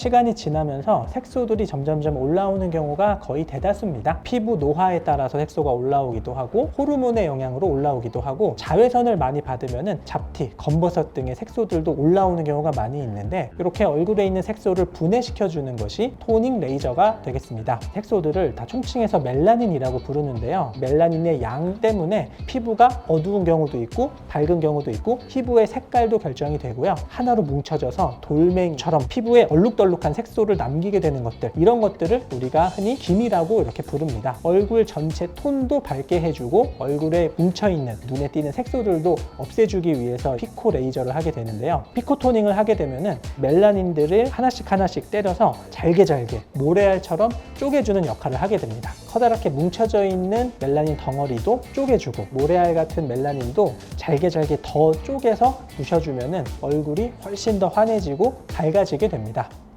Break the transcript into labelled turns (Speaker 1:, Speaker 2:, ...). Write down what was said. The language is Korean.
Speaker 1: 시간이 지나면서 색소들이 점점점 올라오는 경우가 거의 대다수입니다. 피부 노화에 따라서 색소가 올라오기도 하고 호르몬의 영향으로 올라오기도 하고 자외선을 많이 받으면 잡티, 검버섯 등의 색소들도 올라오는 경우가 많이 있는데 이렇게 얼굴에 있는 색소를 분해시켜 주는 것이 토닝 레이저가 되겠습니다. 색소들을 다 총칭해서 멜라닌이라고 부르는데요. 멜라닌의 양 때문에 피부가 어두운 경우도 있고 밝은 경우도 있고 피부의 색깔도 결정이 되고요. 하나로 뭉쳐져서 돌멩이처럼 피부에 얼룩덜룩 한 색소를 남기게 되는 것들 이런 것들을 우리가 흔히 김이라고 이렇게 부릅니다. 얼굴 전체 톤도 밝게 해주고 얼굴에 뭉쳐있는 눈에 띄는 색소들도 없애주기 위해서 피코 레이저를 하게 되는데요. 피코 토닝을 하게 되면은 멜라닌들을 하나씩 하나씩 때려서 잘게 잘게 모래알처럼 쪼개주는 역할을 하게 됩니다. 커다랗게 뭉쳐져 있는 멜라닌 덩어리도 쪼개주고 모래알 같은 멜라닌도 잘게 잘게 더 쪼개서 부셔주면은 얼굴이 훨씬 더 환해지고 밝아지게 됩니다.